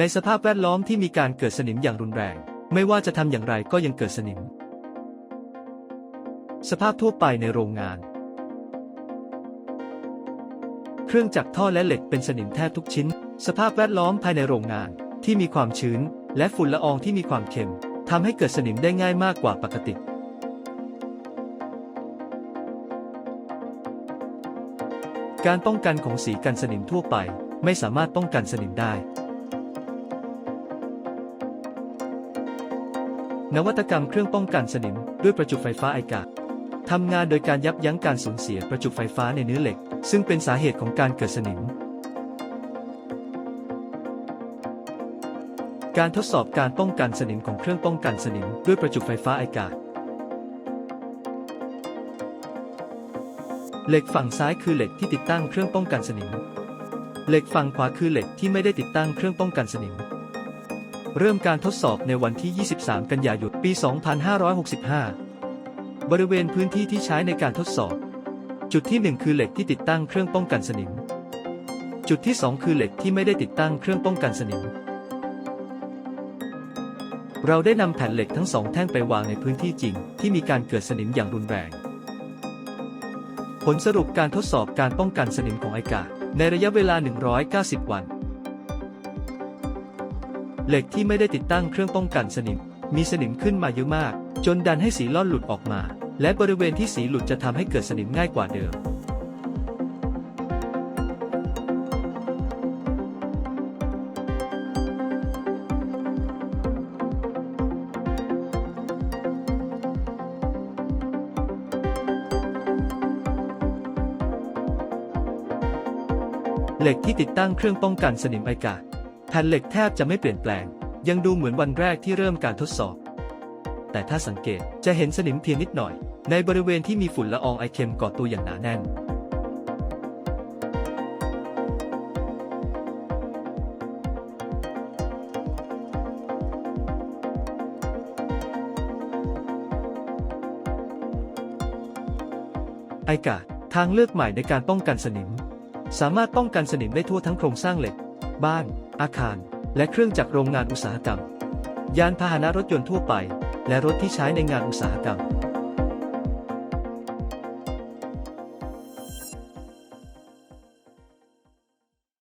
ในสภาพแวดล้อมที่มีการเกิดสนิมอย่างรุนแรง ไม่ว่าจะทำอย่างไรก็ยังเกิดสนิม สภาพทั่วไปในโรงงาน เครื่องจักรท่อและเหล็กเป็นสนิมแทบทุกชิ้น สภาพแวดล้อมภายในโรงงานที่มีความชื้น และฝุ่นละอองที่มีความเค็มทำให้เกิดสนิมได้ง่ายมากกว่าปกติ การป้องกันของสีกันสนิมทั่วไป ไม่สามารถป้องกันสนิมได้ นวัตกรรมเครื่องป้องกันสนิม ด้วยประจุไฟฟ้าไอกาทำงานโดยการยับยั้งการสูญเสียประจุไฟฟ้าในเนื้อเหล็ก ซึ่งเป็นสาเหตุของการเกิดสนิม การทดสอบการป้องกันสนิมของเครื่องป้องกันสนิม ด้วยประจุไฟฟ้าไอกาเหล็กฝั่งซ้ายคือเหล็กที่ติดตั้งเครื่องป้องกันสนิม เหล็กฝั่งขวาคือเหล็กที่ไม่ได้ติดตั้งเครื่องป้องกันสนิม เริ่มการทดสอบในวันที่ 23 กันยายน ปี 2565 บริเวณพื้นที่ที่ใช้ในการทดสอบ จุดที่ 1 คือเหล็กที่ติดตั้งเครื่องป้องกันสนิม จุดที่ 2 คือเหล็กที่ไม่ได้ติดตั้งเครื่องป้องกันสนิม เราได้นำแผ่นเหล็กทั้งสองแท่งไปวางในพื้นที่จริง ที่มีการเกิดสนิมอย่างรุนแรง ผลสรุปการทดสอบการป้องกันสนิมของไอกาในระยะเวลา 190 วัน เหล็กที่ไม่ได้ติดตั้งเครื่องป้องกันสนิม มีสนิมขึ้นมาเยอะมาก จนดันให้สีล่อนหลุดออกมา และบริเวณที่สีหลุดจะทำให้เกิดสนิมง่ายกว่าเดิม เหล็กที่ติดตั้งเครื่องป้องกันสนิมไอกาศ แผ่นเหล็กแทบจะไม่เปลี่ยนแปลง ยังดูเหมือนวันแรกที่เริ่มการทดสอบ แต่ถ้าสังเกตจะเห็นสนิมเพียงนิดหน่อย ในบริเวณที่มีฝุ่นละอองไอเค็มก่อตัวอย่างหนาแน่น ไอกาทางเลือกใหม่ในการป้องกันสนิม สามารถป้องกันสนิมได้ทั่วทั้งโครงสร้างเหล็ก บ้าน อาคาร และเครื่องจักรโรงงานอุตสาหกรรม ยานพาหนะรถยนต์ทั่วไป และรถที่ใช้ในงานอุตสาหกรรม